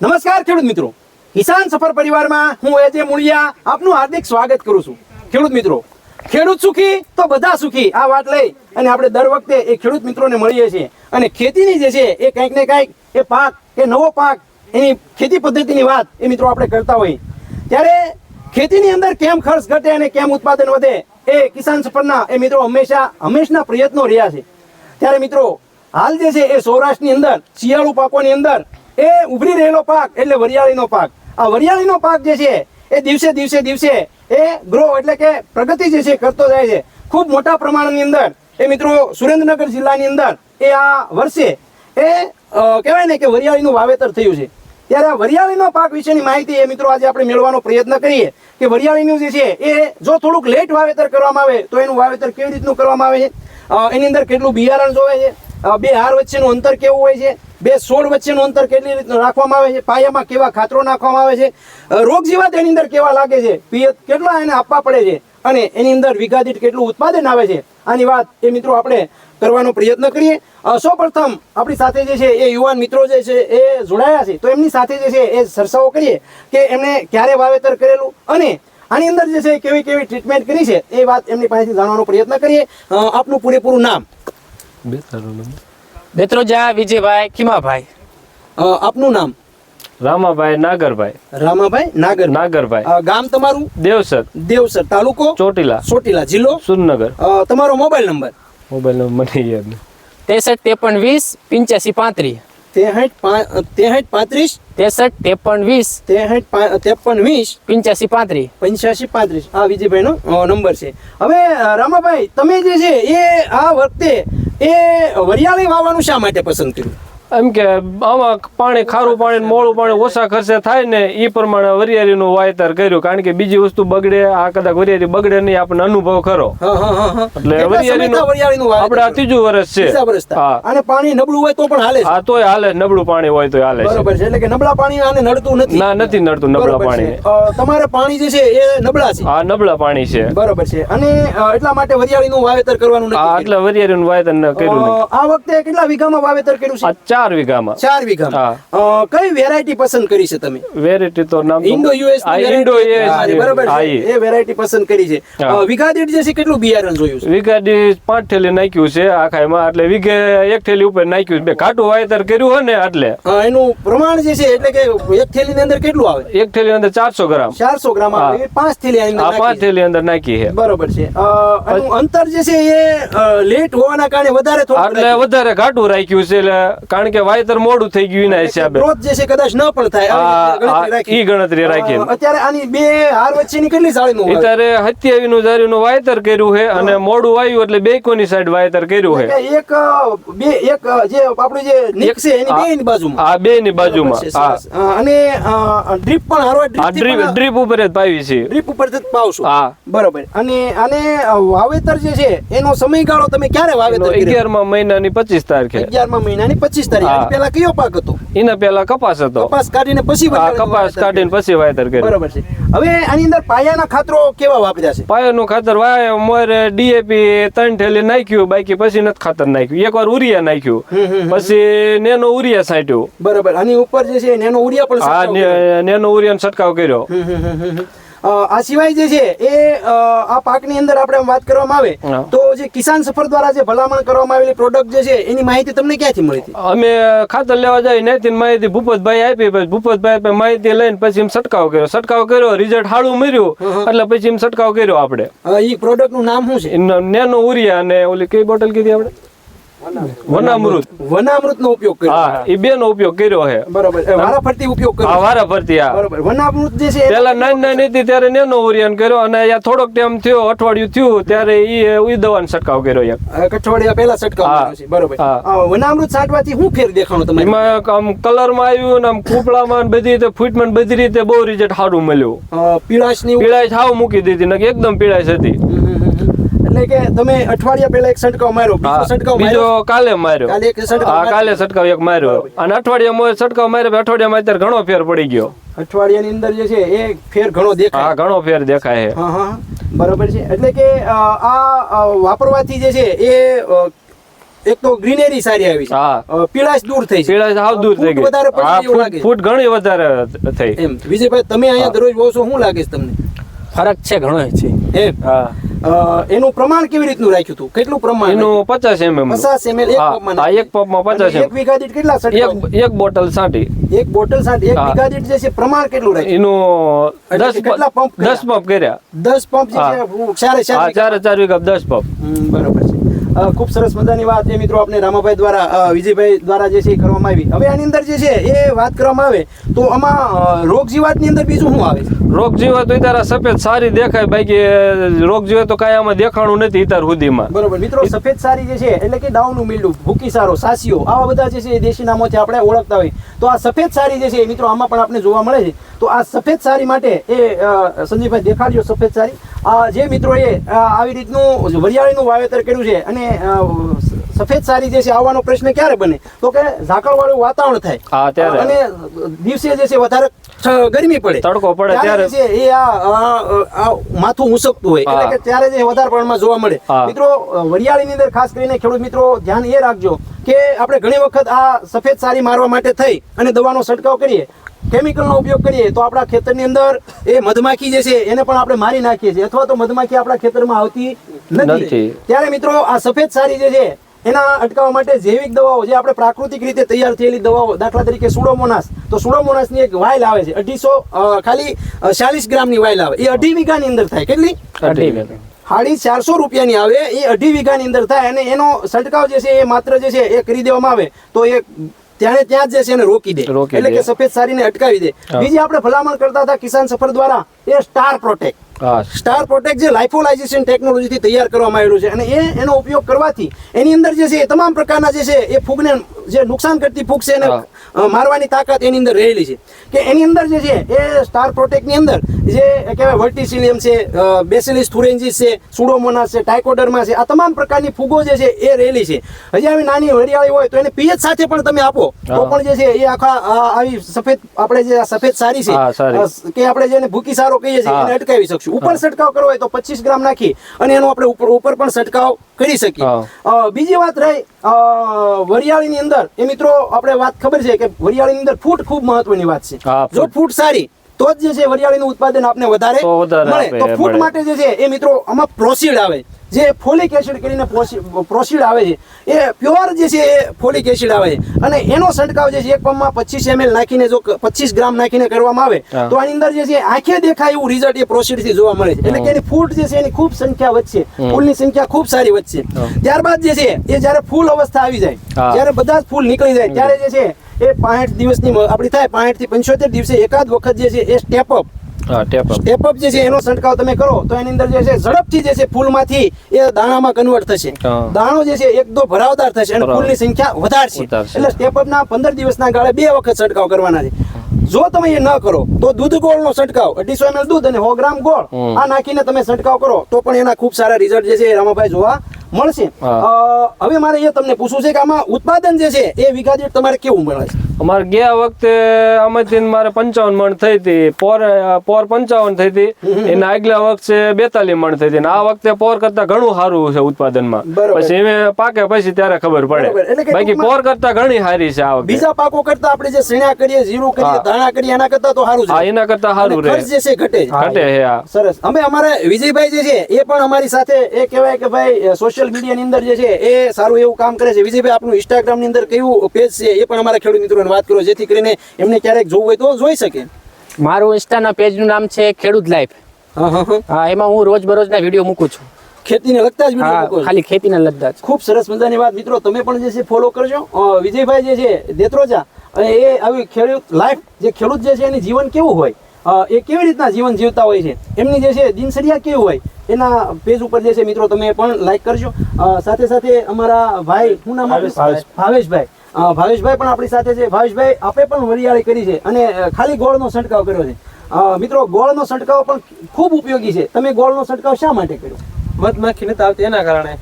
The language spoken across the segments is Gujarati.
નમસ્કાર ખેડૂત મિત્રો. કિસાન સફર પરિવારમાં હું એજે મુળિયા આપનું હાર્દિક સ્વાગત કરું છું. ખેડૂત મિત્રો, ખેડૂત સુખી તો બધા સુખી, આ વાત લઈ અને આપણે દર વખતે એ ખેડૂત મિત્રોને મળીએ છીએ. અને ખેતીની જે છે, એ કંઈક ને કંઈક, એ પાક, એ નવો પાક, એની ખેતી પદ્ધતિની વાત એ મિત્રો આપણે કરતા હોઈએ. ત્યારે ખેતીની અંદર કેમ ખર્ચ ઘટે અને કેમ ઉત્પાદન વધે એ કિસાન સફરના, એ મિત્રો હંમેશા, હંમેશના પ્રયત્નો રહ્યા છે. ત્યારે મિત્રો, હાલ જે છે, એ સૌરાષ્ટ્રની અંદર, શિયાળુ પાકોની અંદર એ ઉભરી રહેલો પાક એટલે વરિયાળીનો પાક. આ વરિયાળીનો પાક જે છે, એ દિવસે દિવસે દિવસે એ ગ્રો એટલે કે પ્રગતિ જે છે કરતો જાય છે. ખૂબ મોટા પ્રમાણની અંદર, એ મિત્રો સુરેન્દ્રનગર જિલ્લાની અંદર, એ આ વર્ષે એ કહેવાય ને કે વરિયાળીનું વાવેતર થયું છે. ત્યારે આ વરિયાળીનો પાક વિશેની માહિતી એ મિત્રો આજે આપણે મેળવવાનો પ્રયત્ન કરીએ કે વરિયાળીનું જે છે, એ જો થોડુંક લેટ વાવેતર કરવામાં આવે, તો એનું વાવેતર કેવી રીતનું કરવામાં આવે છે? એની અંદર કેટલું બિયારણ જોવે છે? બે હાર વચ્ચેનું અંતર કેવું હોય છે? બે છોડ વચ્ચેનું અંતર કેટલી રીતનું રાખવામાં આવે છે? પાયામાં કેવા ખાતરો નાખવામાં આવે છે? રોગ જીવાત એની અંદર કેવા લાગે છે? પિયત કેટલા એને આપવા પડે છે? અને એની અંદર વીઘા દીઠ કેટલું ઉત્પાદન આવે છે? આની વાત એ મિત્રો આપણે કરવાનો પ્રયત્ન કરીએ. સૌપ્રથમ આપણી સાથે જે છે એ યુવાન મિત્રો જે છે એ જોડાયા છે. તો એમની સાથે જે છે એ સરસાઓ કરીએ કે એમણે ક્યારે વાવેતર કરેલું અને આની અંદર જે છે કેવી કેવી ટ્રીટમેન્ટ કરી છે એ વાત એમની પાસેથી જાણવાનો પ્રયત્ન કરીએ. આપનું પૂરેપૂરું નામ. બેત્રોજા વિજયભાઈ ખીમાભાઈ. આપનું નામ? રામાભાઈ નાગરભાઈ. રામાભાઈ નાગર નાગરભાઈ. ગામ તમારું? દેવસર દેવસર તાલુકો? ચોટીલા. ચોટીલા જિલ્લો? સુરનગર તમારો મોબાઈલ નંબર? મોબાઈલ નંબર મને યાદ નહીં ત્રેસઠ ત્રેપન વીસ પંચ્યાસી પાંત્રીસ. તેસઠ પા- તેસઠ પાંત્રીસ? તેસઠ ત્રેપન વીસ. તેસઠ પા- ત્રેપન વીસ? પંચ્યાસી પાંત્રીસ. પંચ્યાસી પાંત્રીસ. આ વિજયભાઈનો નંબર છે. હવે રામાભાઈ તમે જે છે એ આ વખતે એ વરિયાળી વાવવાનું શા માટે પસંદ કર્યું? એમ કે આમાં પાણી ખારું પાણી મોળું પાણી ઓછા ખર્ચે થાય ને એ પ્રમાણે વરિયાળીનું વાવેતર કર્યું. કારણ કે બીજી વસ્તુ બગડે આ કદાચ વરિયાળી બગડે નહીં આપણને અનુભવ ખરો. હા, હા, હા, હા. એટલે વરિયાળીનું આપણે આ ત્રીજું વર્ષ છે. હા. અને પાણી નબળું હોય તો પણ હાલે હા તોય હાલે. નબળું પાણી હોય તો હાલે છે. બરોબર છે. એટલે કે નબળા પાણી આને નડતું નથી. ના નથી નડતું નબળા પાણી. તમારે પાણી જે છે એ નબળા છે. હા નબળા પાણી છે. બરોબર છે. અને એટલા માટે વરિયાળીનું વાવેતર કરવાનું આ નક્કી એટલે વરિયાળીનું વાવેતર ન કર્યું. નથી આ વખતે કેટલા વીઘામાં વાવેતર કર્યું છે? ચાર વીઘામાં. ચાર વીઘામાં. કઈ વેરાયટી પસંદ કરી છે તમે? વેરાયટી તો નામ ઇન્ડો યુએસ ઇન્ડો બરાબર. એ. વેરાયટી પસંદ કરી છે. વીઘા દીઠ જે છે કેટલું બિયારણ જોયું છે? વીઘા દીઠ પાંચ થેલી નાખ્યું છે આખામાં એટલે વીઘે એક થેલી ઉપર નાખ્યું બે કાટું વાયતર કર્યું હોય ને એટલે. એનું પ્રમાણ જે છે એટલે કે એક થેલીની અંદર કેટલું આવે? એક થેલી અંદર ચારસો ગ્રામ. ચારસો ગ્રામ આવે. પાંચ થેલી અંદર પાંચ થેલી અંદર નાખી છે. બરોબર છે. અંતર જે છે એ લેટ હોવાના કારણે વધારે થોડું એટલે વધારે ઘાટું રાખ્યું છે એટલે કારણ કે વાયતર મોડું થઈ ગયું એના હિસાબે. ગ્રોથ જે છે કદાચ ન પણ થાય. ઈ ગણતરી રાખી. અત્યારે આની બે હાર વચ્ચેની કેટલી સાળીનું વાવેતર? અત્યારે હત્યાવી નું જારી નું વાયતર કર્યું છે અને મોડું વાવ્યું એટલે બે કોની સાઈડ વાયતર કર્યું છે એક બે એક જે આપણું જે નીક છે એની બે ની બાજુમાં. આ બે ની બાજુમાં હા. અને ડ્રીપ પણ હારો ડ્રીપ ડ્રીપ ઉપર જ પાવી છે. ડ્રીપ ઉપર જ પાવશું હા. બરોબર. અને આને વાવેતર જે છે એનો સમયગાળો તમે ક્યારે વાવેતર કર્યું? અગિયારમાં મહિનાની પચીસ તારીખે. અગિયારમા મહિનાની પચીસ તારીખ આની પહેલા કયો પાક હતો? એના પેલા કપાસ હતો. કપાસ કાઢીને પછી કપાસ કાઢીને પછી વાવેતર કર્યું. કર્યું બરોબર છે. હવે આની અંદર પાયાના ખાતરો કેવા વાપર્યા છે? પાયાનું ખાતર વાય મોરે ડીએપી ત્રણ ઠેલી નાખ્યું બાકી પછી નથી ખાતર નાખ્યું. એકવાર ઉરિયા નાખ્યું. પછી નેનો ઉરિયા છાંટ્યું. બરોબર. આની ઉપર જે છે નેનો ઉરિયા પણ હા નેનો ઉરિયાનો છંટકાવ કર્યો. આ સિવાય જે છે એ આ પાકની અંદર આપણે વાત કરવામાં આવે તો જે કિસાન સફર દ્વારા જે ભલામણ કરવામાં આવેલી પ્રોડક્ટ જે છે એની માહિતી તમને ક્યાંથી મળી અમે ખાતર લેવા જાય ત્યાંથી માહિતી ભૂપતભાઈ આપી પછી ભૂપતભાઈ માહિતી લઈને પછી એમ છટકાવ કર્યો. છટકાવ કર્યો રિઝલ્ટ હાળું મર્યું એટલે પછી એમ છટકાવ કર્યો આપણે. એ પ્રોડક્ટનું પ્રોડક્ટનું નામ શું છે? નેનો ઉરિયા અને ઓલી કઈ બોટલ કીધી આપણે? વનામૃત. વનામૃત નો ઉપયોગ કર્યો. હા એ બે નો ઉપયોગ કર્યો છે બરોબર. વારા ફરતી ઉપયોગ કર્યો. હા વારા ફરતી હા. બરોબર. વનામૃત જે છે પેલા નાની નાની હતી ત્યારે નેનો ઓરિયન કર્યો અને અહીંયા થોડોક ટાઈમ થયો અઠવાડિયું થયું ત્યારે ઈ ઈ દવાનો છંટકાવ કર્યો એક અઠવાડિયા પહેલા છંટકાવ કર્યો છે. બરોબર. હા. વનામૃત છાંટવાથી શું ફેર દેખાણો તમને? એમાં આમ કલરમાં આવ્યું ને આમ કૂપડામાં બધી રીતે ફૂટમાં બધી રીતે બહુ રિઝલ્ટ સારું મળ્યું. પીળાશની પીળાશ હાવ મૂકી દીધી ને એકદમ પીળાશ હતી. એટલે કે તમે અઠવાડિયા પહેલા એક સટકાવ માર્યો બીજો સટકાવ બીજો કાલે માર્યો. કાલે એક સટકાવ હા કાલે સટકાવ એક માર્યો. અને અઠવાડિયામાં સટકાવ માર્યો પછી અઠવાડિયામાં અત્યારે ઘણો ફેર પડી ગયો. અઠવાડિયાની અંદર જે છે એ ફેર ઘણો દેખાય. હા ઘણો ફેર દેખાય છે. હા હા. બરોબર છે. એટલે કે આ વાપરવાથી જે છે એ એક તો ગ્રીનરી સારી આવી છે. પીળાશ દૂર થઈ છે. પીળાશ સાવ દૂર થઈ ગઈ. વધારે લાગે ફૂટ ઘણી વધારે થઈ. એમ. વિજયભાઈ તમે અહીંયા દરરોજ બહુ છો શું લાગે છે તમને? ફરક છે ઘણો છે. એમ. હા. એનું પ્રમાણ કેવી રીતનું રાખ્યું હતું? કેટલું પ્રમાણ એનું પચાસ એમએમ પચાસ ml એક નાખ્યું. એક અને 50 એક વીઘા દીઠ કેટલા? એક એક બોટલ સાંટી એક બોટલ સાથે એક વીઘા દીઠ જે છે પ્રમાણ કેટલું રાખ્યું? એનું દસ કેટલા પંપ દસ પંપ કર્યા. દસ પંપ જે છે ચારે ચાર. ચારે ચાર વીઘા દસ પંપ બરોબર છે. ખૂબ સરસ મજાની વાત એ મિત્રો આપણે રામાભાઈ દ્વારા વિજયભાઈ દ્વારા જે છે એ કરવામાં આવી. હવે આની અંદર જે છે એ વાત કરવામાં આવે તો આમાં રોગ જીવાતની અંદર બીજું શું આવે રોગ જીવાત તો તારા સફેદ સારી દેખાય બાકી રોગ જીવાત તો કાંઈ આમાં દેખાણું નથી ઇતાર સુધીમાં બરોબર. મિત્રો સફેદ સારી જે છે એટલે કે ડાઉનું મીંડું ભૂકી સારો સાસીઓ આવા બધા જે છે એ દેશી નામોથી આપણે ઓળખતા હોય. તો આ સફેદ સારી જે છે એ મિત્રો આમાં પણ આપણે જોવા મળે છે. તો આ સફેદ સારી માટે એ સંજીવભાઈ દેખાડજો સફેદ સારી. જે મિત્રોએ આવી રીતનું વરિયાળીનું વાવેતર કર્યું છે અને સફેદ સારી જે છે આવવાનો પ્રશ્ન ક્યારે બને? તો કે ઝાકળવાળું વાતાવરણ થાય. ત્યારે. અને દિવસે જે છે વધારે ગરમી પડે. તડકો પડે ત્યારે. છે એ આ માથું ઉસકતું હોય. એટલે કે ત્યારે જે વધારે પ્રમાણમાં જોવા મળે. મિત્રો વરિયાળીની અંદર ખાસ કરીને ખેડૂત મિત્રો ધ્યાન એ રાખજો કે આપણે ઘણી વખત આ સફેદ સારી મારવા માટે થઈ અને દવાનો છંટકાવ કરીએ. કેમિકલનો ઉપયોગ કરીએ તો આપણા ખેતરની અંદર એ મધમાખી જે છે એને પણ આપણે મારી નાખીએ છીએ. અથવા તો મધમાખી આપણા ખેતરમાં આવતી નથી. ત્યારે મિત્રો આ સફેદ સારી જે છે એના અટકાવવા માટે જૈવિક દવાઓ જે આપણે પ્રાકૃતિક રીતે તૈયાર થયેલી દવાઓ દાખલા તરીકે સુડોમોનાસ. તો સુડોમોનાસની એક વાયલ આવે છે. અઢીસો ખાલી ચાલીસ ગ્રામની વાયલ આવે. એ અઢી વીઘાની અંદર થાય. કેટલી? અઢી વીઘા. ચારસો રૂપિયાની આવે. એ અઢી વીઘાની અંદર થાય અને એનો છંટકાવ જે છે એ માત્ર જે છે એ કરી દેવામાં આવે. તો એ ત્યાં ત્યાં જ જે છે એને રોકી દે. એટલે કે સફેદ સારીને અટકાવી દે. બીજી આપણે ભલામણ કરતા હતા કિસાન સફર દ્વારા એ સ્ટાર પ્રોટેક્ટ. સ્ટાર પ્રોટેક્ટ જે લાઇફોલાઇઝેશન ટેકનોલોજીથી તૈયાર કરવામાં આવેલું છે. અને એ એનો ઉપયોગ કરવાથી એની અંદર જે છે એ તમામ પ્રકારના જે છે એ ફૂગને જે નુકસાન કરતી ફૂગ છે એને મારવાની તાકાત એની અંદર રહેલી છે. કે એની અંદર જે છે એ સ્ટાર પ્રોટેક્ટની અંદર જે કહેવાય વર્ટિસિલિયમ છે બેસિલિસ થુરેન્જીસ છે સુડોમોનાસ છે ટાઇકોડર્મા છે આ તમામ પ્રકારની ફૂગો જે છે એ રહેલી છે. હજી આવી નાની હરિયાળી હોય તો એને પીએચ સાથે પણ તમે આપો. તો પણ જે છે એ આખા આવી સફેદ આપણે જે સફેદ સારી છે કે આપણે જેને ભૂકી સારો કહીએ છીએ એને અટકાવી શકશું. ઉપર છંટકાવ કરવો હોય તો પચીસ ગ્રામ નાખી અને એનો આપણે ઉપર ઉપર પણ છંટકાવ કરી શકીએ. બીજી વાત રહી વરિયાળીની અંદર એ મિત્રો આપણે વાત ખબર છે કે વરિયાળીની અંદર ફૂટ ખૂબ મહત્વની વાત છે. જો ફૂટ. સારી તો જ જે છે વરિયાળીનું ઉત્પાદન આપને વધારે મળે. તો ફૂટ માટે જે છે એ મિત્રો આમાં પ્રોસીડ આવે. જે ફોલિક એસિડ કરીને પ્રોસીડ આવે છે એ પ્યોર જે છે એ ફોલિક એસિડ આવે છે. અને એનો છંટકાવ જે છે એક પંપમાં પચીસ એમએલ નાખીને જો પચીસ ગ્રામ નાખીને કરવામાં આવે તો આની અંદર જે છે આંખે દેખાય એવું રિઝલ્ટ એ પ્રોસીડથી જોવા મળે છે. એટલે કે એની ફૂટ જે છે એની ખૂબ સંખ્યા વધશે. ફૂલની સંખ્યા ખૂબ સારી વધશે. ત્યારબાદ જે છે એ જ્યારે ફૂલ અવસ્થા આવી જાય. જ્યારે બધા જ ફૂલ નીકળી જાય ત્યારે જે છે એ પાંઠ દિવસની આપણી થાય પાંઠથી પંચોતેર દિવસે એકાદ વખત જે છે એ સ્ટેપ અપ હા સ્ટેપ અપ જે છે એનો છંટકાવ તમે કરો તો એની અંદર જે છે ઝડપથી જે છે ફૂલમાંથી એ દાણામાં કન્વર્ટ થશે. દાણો જે છે એક તો ભરાવદાર થશે અને ફૂલની સંખ્યા વધારશે. એટલે સ્ટેપ અપ ના પંદર દિવસના ગાળે બે વખત છંટકાવ કરવાના છે. જો તમે એ ન કરો તો દૂધ ગોળનો છંટકાવ અઢીસો એમ દૂધ અને સો ગ્રામ ગોળ આ નાખીને તમે છંટકાવ કરો તો પણ એના ખૂબ સારા રિઝલ્ટ જે છે રામાભાઈ જોવા મળશે. હવે મારે એ તમને પૂછવું છે કે આમાં ઉત્પાદન જે છે એ વિઘા દીઠ તમારે કેવું મળે છે? અમારે ગયા વખતે અમેથી મારે પંચાવન મણ થઈ હતી. પોર પોર પંચાવન થઈ હતી. એના આગલા વખતે બેતાલીસ મણ થઈ હતી. આ વખતે પોર કરતા ઘણું સારું છે ઉત્પાદનમાં. પછી એમે પાકે પછી ત્યારે ખબર પડે. બાકી પોર કરતા ઘણી સારી છે આ વખતે. બીજા પાકો કરતા આપણે જે સીણા કરીએ જીરું કરીએ હા. ધાણા કરીએ એના કરતા તો સારું હા એના કરતા સારું રહે. ખર્ચ જે છે ઘટે ઘટે છે આ સરસ. અમે અમારે વિજયભાઈ જે છે એ પણ અમારી સાથે એ કહેવાય કે ભાઈ સોશિયલ મીડિયાની અંદર જે છે એ સારું એવું કામ કરે છે. વિજયભાઈ આપનું ઇન્સ્ટાગ્રામની અંદર કયું પેજ છે એ પણ અમારા ખેડૂત મિત્રોને વાત કરો જેથી કરીને એમને ક્યારેક જોવું હોય તો જોઈ શકે. મારું ઇન્સ્ટાના પેજનું નામ છે ખેડૂત લાઈફ. હા એમાં હું રોજ બરોજના વીડિયો મૂકું છું. ખેતીને લગતા જ વીડિયો. ખાલી ખેતીને લગતા જ. ખૂબ સરસ મજાની વાત. મિત્રો તમે પણ જે છે ફોલો કરજો. વિજયભાઈ જે છે દેત્રોજા અને એ આવી ખેડૂત લાઈફ જે ખેડૂત જે છે એની જીવન કેવું હોય? એ કેવી રીતના જીવન જીવતા હોય છે? એમની જે છે દિનચર્યા કેવી હોય? એના પેજ ઉપર જે છે મિત્રો તમે પણ લાઈક કરજો. સાથે સાથે અમારા ભાઈ શું નામ ભાવેશ. ભાવેશભાઈ. ભાવેશભાઈ પણ આપણી સાથે છે. ભાવેશભાઈ આપે પણ વરિયાળી કરી છે અને ખાલી ગોળનો છંટકાવ કર્યો છે. મિત્રો ગોળનો છંટકાવ પણ ખૂબ ઉપયોગી છે. તમે ગોળનો છંટકાવ શા માટે કર્યો? મધમાખી નથી આવતી એના કારણે.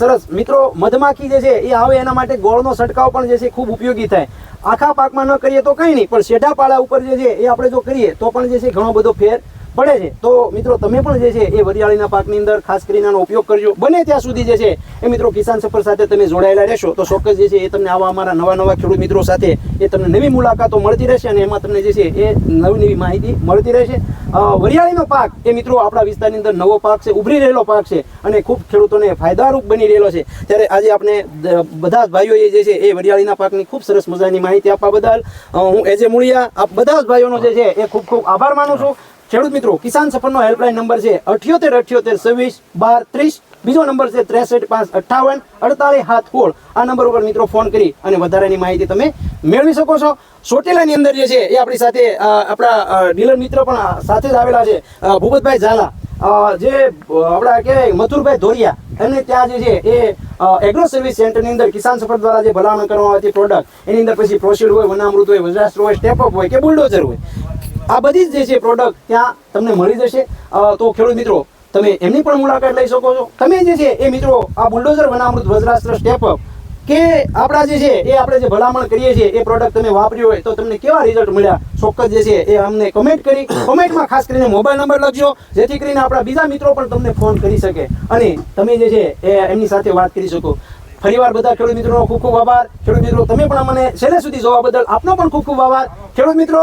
સરસ. મિત્રો મધમાખી જે છે એ આવે એના માટે ગોળનો છંટકાવ પણ જે છે ખૂબ ઉપયોગી થાય. આખા પાકમાં ન કરીએ તો કંઈ નહીં પણ શેઢા પાળા ઉપર જે છે એ આપણે જો કરીએ તો પણ જે છે ઘણો બધો ફેર પડે છે. તો મિત્રો, તમે પણ જે છે એ વરિયાળીના પાકની અંદર ખાસ કરીને આનો ઉપયોગ કરજો. બને ત્યાં સુધી જે છે એ મિત્રો કિસાન સફર સાથે તમે જોડાયેલા રહેશો. તો ચોક્કસ જે છે એ તમને આવા અમારા નવા નવા ખેડૂત મિત્રો સાથે એ તમને નવી મુલાકાતો મળતી રહેશે અને એમાં તમને જે છે એ નવી નવી માહિતી મળતી રહેશે. વરિયાળીનો પાક એ મિત્રો આપણા વિસ્તારની અંદર નવો પાક છે, ઉભરી રહેલો પાક છે અને ખૂબ ખેડૂતોને ફાયદારૂપ બની રહેલો છે. ત્યારે આજે આપણે બધા જ ભાઈઓએ જે છે એ વરિયાળીના પાકની ખૂબ સરસ મજાની માહિતી આપવા બદલ હું એજે મુળિયા આ બધા જ ભાઈઓનો જે છે એ ખૂબ ખૂબ આભાર માનું છું. ખેડૂત મિત્રો, કિસાન સફરનો હેલ્પલાઇન નંબર છે અઠ્યોતેર અઠ્યોતેર, છવ્વીસ, બાર, ત્રીસ. બીજો નંબર છે ત્રેસઠ, પાંચ, અઠ્ઠાવન, અડતાલીસ, હાથ હોળ આ નંબર ઉપર મિત્રો ફોન કરી અને વધારાની માહિતી તમે મેળવી શકો છો. સોટેલાની અંદર જે છે એ આપણી સાથે આપણા ડીલર મિત્ર પણ સાથે જ આવેલા છે. ભૂપતભાઈ ઝાલા. જે આપણા કે મથુરભાઈ ધોરિયા, એમને ત્યાં જે છે એ એગ્રો સર્વિસ સેન્ટરની અંદર કિસાન સફર દ્વારા જે ભલામણ કરવામાં આવતી પ્રોડક્ટ એની અંદર પછી પ્રોસીડ હોય, વનામૃત હોય, વજ્રાસ્ત્ર હોય સ્ટેપઅપ હોય કે બુલડોઝર હોય. આ બધી જ છે પ્રોડક્ટ ત્યાં તમને મળી જશે. તો ખેડૂત મિત્રો, તમે એમની પણ મુલાકાત લઈ શકો છો. તમે જે છે એ મિત્રો, આ બુલડોઝર વનામૃત વજ્રાસ્ત્ર સ્ટેપઅપ કે આપણા જે છે એ આપણે જે ભલામણ કરીએ છીએ, એ પ્રોડક્ટ તમે વાપરી હોય તો તમને કેવા રિઝલ્ટ મળ્યા, ચોક્કસ જે છે એ અમને કમેન્ટ કરી. કોમેન્ટમાં ખાસ કરીને મોબાઈલ નંબર લખજો, જેથી કરીને આપણા બીજા મિત્રો પણ તમને ફોન કરી શકે. અને તમે જે છે એ એમની સાથે વાત કરી શકો. ફરીવાર બધા ખેડૂત મિત્રોનો ખૂબ ખૂબ આભાર. ખેડૂત મિત્રો, તમે પણ અમને છેલ્લે સુધી જોવા બદલ આપનો પણ ખૂબ ખૂબ આભાર. ખેડૂત મિત્રો